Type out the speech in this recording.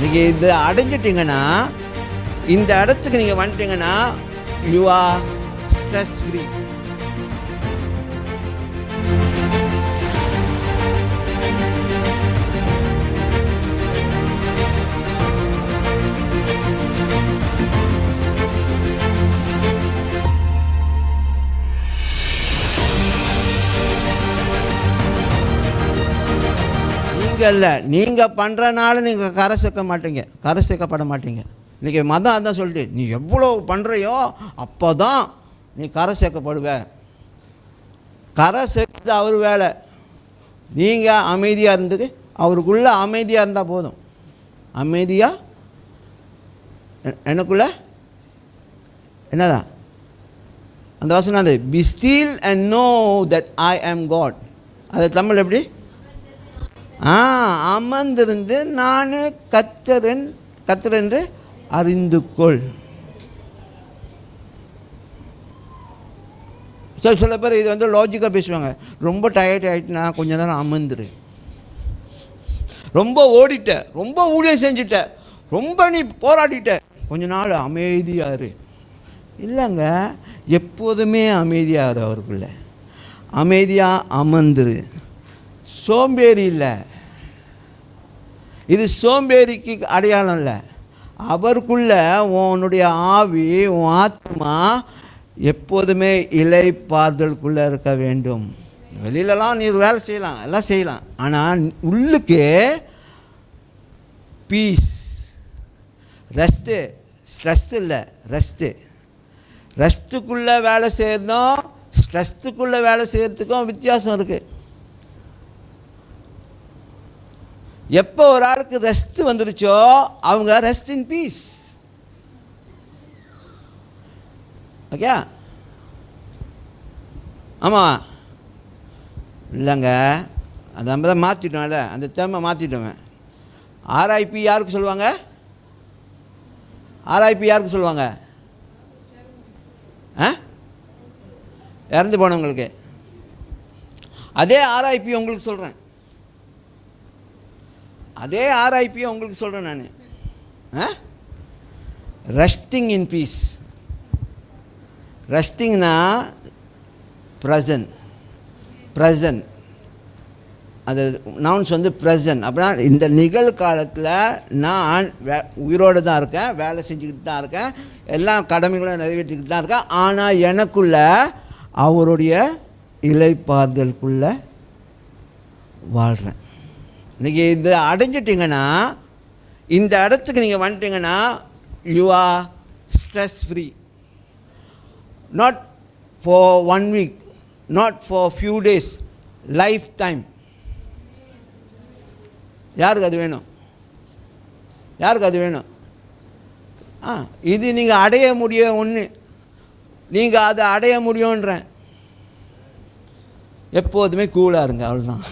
நீங்கள் இதை அடைஞ்சிட்டிங்கன்னா இந்த இடத்துக்கு நீங்கள் வந்துட்டீங்கன்னா யூ ஆர் ஸ்ட்ரெஸ் ஃப்ரீ நீங்கள் இல்லை. நீங்கள் பண்ணுறனால நீங்கள் கரை சேர்க்க மாட்டீங்க. கரை சேர்க்கப்பட மாட்டீங்க. இன்றைக்கி மதம் அதான் சொல்லிட்டு நீ எவ்வளோ பண்ணுறியோ அப்போ தான் நீ கரை சேர்க்கப்படுவ. கரை சேர்க்கிறது அவர் வேலை. நீங்கள் அமைதியாக இருந்தது அவருக்குள்ளே அமைதியாக இருந்தால் போதும். அமைதியாக எனக்குள்ள? என்னதான்? அந்த வசனம் அது be still and know that I am God அது தமிழ் எப்படி? ஆ அமர்ந்திருந்து நான் கத்தரன் கத்தரென்று அறிந்து கொள் சில சில பேர் இது வந்து லாஜிக்காக பேசுவாங்க. ரொம்ப டயர்ட் ஆகிட்டுனா கொஞ்ச நேரம் அமர்ந்துரு. ரொம்ப ஓடிட்ட ரொம்ப ஊழியம் செஞ்சிட்ட ரொம்ப நீ போராடிட்ட கொஞ்ச நாள் அமைதியாக இரு. இல்லைங்க எப்போதுமே அமைதியாக இரு அவருக்குள்ள. அமைதியாக அமர்ந்துரு. சோம்பேறி இல்லை. இது சோம்பேறிக்கு அடையாளம் இல்லை. அவருக்குள்ள உன்னுடைய ஆவி உன் ஆத்மா எப்போதுமே இலை பார்தலுக்குள்ளே இருக்க வேண்டும். வெளியிலலாம் நீ வேலை செய்யலாம் எல்லாம் செய்யலாம். ஆனால் உள்ளுக்கு பீஸ் ரெஸ்ட்டு ஸ்ட்ரெஸ் இல்லை ரெஸ்ட்டு ரெஸ்ட்டுக்குள்ளே வேலை செய்யணும் ஸ்ட்ரெஸ்த்துக்குள்ளே வேலை செய்கிறதுக்கும் வித்தியாசம் இருக்குது எப்போ ஒரு ஆளுக்கு ரெஸ்ட் வந்துருச்சோ அவங்க ரெஸ்ட் இன் பீஸ் ஓகே ஆமாம் இல்லைங்க. அது நம்ம தான் மாற்றிட்டோம்ல அந்த தேமை மாற்றிட்டோமே ஆர்ஐபி யாருக்கு சொல்லுவாங்க? ஆர்ஐபி யாருக்கு சொல்லுவாங்க? ஆ? இறந்து போனவங்களுக்கு. அதே ஆர்ஐபி உங்களுக்கு சொல்கிறேன் அதே ஆர்ஐபியும் உங்களுக்கு சொல்கிறேன் நான். ஆ? ரெஸ்டிங் இன் பீஸ் ரெஸ்டிங்னா ப்ரெசன்ட் ப்ரெசன்ட் அது நவுன்ஸ் வந்து ப்ரெசன்ட் அப்படின்னா இந்த நிகழ்காலத்தில் நான் வே உயிரோடு தான் இருக்கேன் வேலை செஞ்சுக்கிட்டு தான் இருக்கேன் எல்லா கடமைகளும் நிறைவேற்றிக்கிட்டு தான் இருக்கேன். ஆனால் எனக்குள்ள அவருடைய இலைப்பாறுதலுக்குள்ளே வாழ்கிறேன் இன்றைக்கி இது அடைஞ்சிட்டிங்கன்னா இந்த இடத்துக்கு நீங்கள் வந்துட்டீங்கன்னா you are stress free not for one week not for few days lifetime யாருக்கு அது வேணும்? யாருக்கு அது வேணும்? ஆ இது நீங்கள் அடைய முடிய ஒன்று நீங்கள் அதை அடைய முடியுன்றேன் எப்போதுமே கூலாக இருங்க அவ்வளோதான்